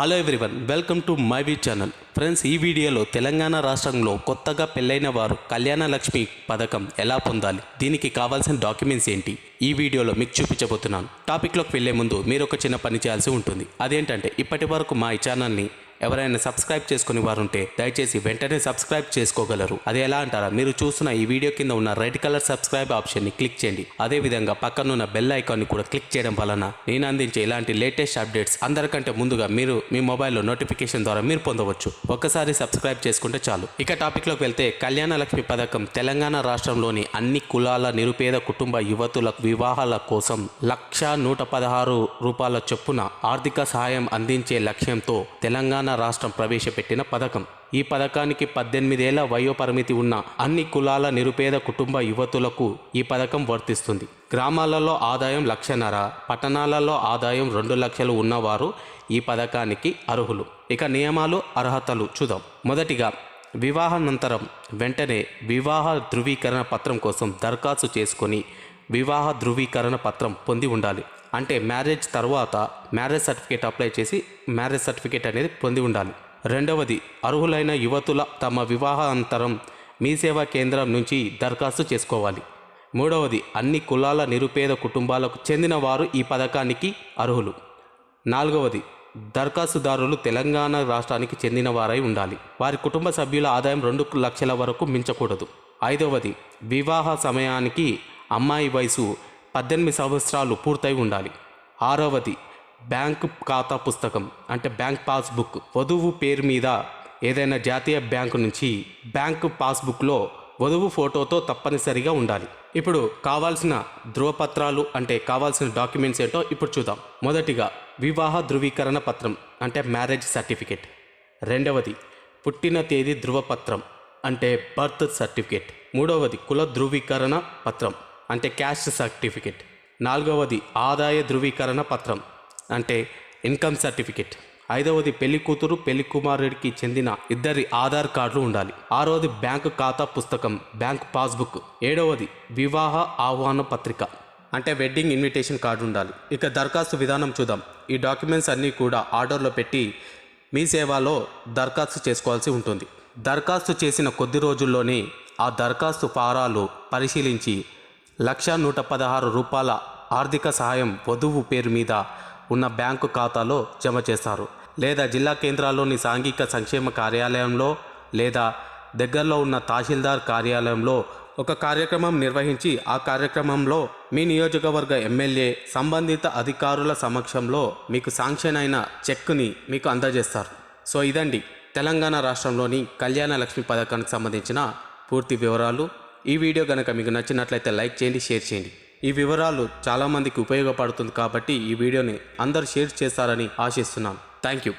Hello everyone welcome to my V channel friends ఈ వీడియోలో తెలంగాణ రాష్ట్రంలో కొత్తగా పెళ్ళైన వారు కళ్యాణ లక్ష్మి పథకం ఎలా పొందాలి దీనికి కావాల్సిన డాక్యుమెంట్స్ ఏంటి ఈ వీడియోలో మీకు చూపించబోతున్నాను. టాపిక్లోకి వెళ్ళే ముందు మీరు ఒక చిన్న పని చేయాల్సి ఉంటుంది. అదేంటంటే ఇప్పటి వరకు మా ఈ ఛానల్ని ఎవరైనా సబ్స్క్రైబ్ చేసుకుని వారు ఉంటే దయచేసి వెంటనే సబ్స్క్రైబ్ చేసుకోగలరు. అది ఎలా అంటారా? మీరు చూస్తున్న ఈ వీడియో కింద ఉన్న రెడ్ కలర్ సబ్స్క్రైబ్ ఆప్షన్ని క్లిక్ చేయండి. అదే విధంగా పక్కనున్న బెల్ ఐకాన్ని కూడా క్లిక్ చేయడం వలన నేను అందించే ఇలాంటి లేటెస్ట్ అప్డేట్స్ అందరికంటే ముందుగా మీరు మీ మొబైల్లో నోటిఫికేషన్ ద్వారా మీరు పొందవచ్చు. ఒక్కసారి సబ్స్క్రైబ్ చేసుకుంటే చాలు. ఇక టాపిక్లోకి వెళ్తే కళ్యాణ లక్ష్మి పథకం తెలంగాణ రాష్ట్రంలోని అన్ని కులాల నిరుపేద కుటుంబ యువతుల వివాహాల కోసం లక్ష నూట పదహారు రూపాయల చొప్పున ఆర్థిక సహాయం అందించే లక్ష్యంతో తెలంగాణ రాష్ట్రం ప్రవేశపెట్టిన పథకం. ఈ పథకానికి పద్దెనిమిదేళ్ళ వయోపరిమితి ఉన్న అన్ని కులాల నిరుపేద కుటుంబ యువతులకు ఈ పథకం వర్తిస్తుంది. గ్రామాలలో ఆదాయం లక్షన్నర పట్టణాలలో ఆదాయం రెండు లక్షలు ఉన్నవారు ఈ పథకానికి అర్హులు. ఇక నియమాలు అర్హతలు చూద్దాం. మొదటిగా వివాహానంతరం వెంటనే వివాహ ధృవీకరణ పత్రం కోసం దరఖాస్తు చేసుకొని వివాహ ధృవీకరణ పత్రం పొంది ఉండాలి. అంటే మ్యారేజ్ తర్వాత మ్యారేజ్ సర్టిఫికేట్ అప్లై చేసి మ్యారేజ్ సర్టిఫికేట్ అనేది పొంది ఉండాలి. రెండవది అర్హులైన యువతుల తమ వివాహాంతరం మీ సేవా కేంద్రం నుంచి దరఖాస్తు చేసుకోవాలి. మూడవది అన్ని కులాల నిరుపేద కుటుంబాలకు చెందిన వారు ఈ పథకానికి అర్హులు. నాలుగవది దరఖాస్తుదారులు తెలంగాణ రాష్ట్రానికి చెందిన వారై ఉండాలి. వారి కుటుంబ సభ్యుల ఆదాయం రెండు లక్షల వరకు మించకూడదు. ఐదవది వివాహ సమయానికి అమ్మాయి వయసు పద్దెనిమిది సంవత్సరాలు పూర్తయి ఉండాలి. ఆరవది బ్యాంకు ఖాతా పుస్తకం అంటే బ్యాంక్ పాస్బుక్. వధువు పేరు మీద ఏదైనా జాతీయ బ్యాంకు నుంచి బ్యాంకు పాస్బుక్లో వధువు ఫోటోతో తప్పనిసరిగా ఉండాలి. ఇప్పుడు కావాల్సిన ధృవపత్రాలు అంటే కావాల్సిన డాక్యుమెంట్స్ ఏంటో ఇప్పుడు చూద్దాం. మొదటిగా వివాహ ధృవీకరణ పత్రం అంటే మ్యారేజ్ సర్టిఫికేట్. రెండవది పుట్టిన తేదీ ధృవపత్రం అంటే బర్త్ సర్టిఫికేట్. మూడవది కుల ధృవీకరణ పత్రం. అంటే క్యాస్ట్ సర్టిఫికేట్. నాలుగవది ఆదాయ ధృవీకరణ పత్రం అంటే ఇన్కమ్ సర్టిఫికేట్. ఐదవది పెళ్ళి కూతురు పెళ్ళి కుమారుడికి చెందిన ఇద్దరి ఆధార్ కార్డులు ఉండాలి. ఆరవది బ్యాంకు ఖాతా పుస్తకం బ్యాంక్ పాస్బుక్. ఏడవది వివాహ ఆహ్వాన పత్రిక అంటే వెడ్డింగ్ ఇన్విటేషన్ కార్డు ఉండాలి. ఇక దరఖాస్తు విధానం చూద్దాం. ఈ డాక్యుమెంట్స్ అన్నీ కూడా ఆర్డర్లో పెట్టి మీ సేవలో దరఖాస్తు చేసుకోవాల్సి ఉంటుంది. దరఖాస్తు చేసిన కొద్ది రోజుల్లోనే ఆ దరఖాస్తు ఫారాలు పరిశీలించి లక్ష నూట పదహారు రూపాయల ఆర్థిక సహాయం వధువు పేరు మీద ఉన్న బ్యాంకు ఖాతాలో జమ చేస్తారు. లేదా జిల్లా కేంద్రాల్లోని సాంఘిక సంక్షేమ కార్యాలయంలో లేదా దగ్గరలో ఉన్న తహసీల్దార్ కార్యాలయంలో ఒక కార్యక్రమం నిర్వహించి ఆ కార్యక్రమంలో మీ నియోజకవర్గ ఎమ్మెల్యే సంబంధిత అధికారుల సమక్షంలో మీకు శాంక్షన్ అయిన చెక్ని మీకు అందజేస్తారు. సో ఇదండి తెలంగాణ రాష్ట్రంలోని కళ్యాణ లక్ష్మి పథకానికి సంబంధించిన పూర్తి వివరాలు. ఈ వీడియో కనుక మీకు నచ్చినట్లయితే లైక్ చేయండి షేర్ చేయండి. ఈ వివరాలు చాలామందికి ఉపయోగపడుతుంది కాబట్టి ఈ వీడియోని అందరూ షేర్ చేస్తారని ఆశిస్తున్నాను థ్యాంక్ యూ.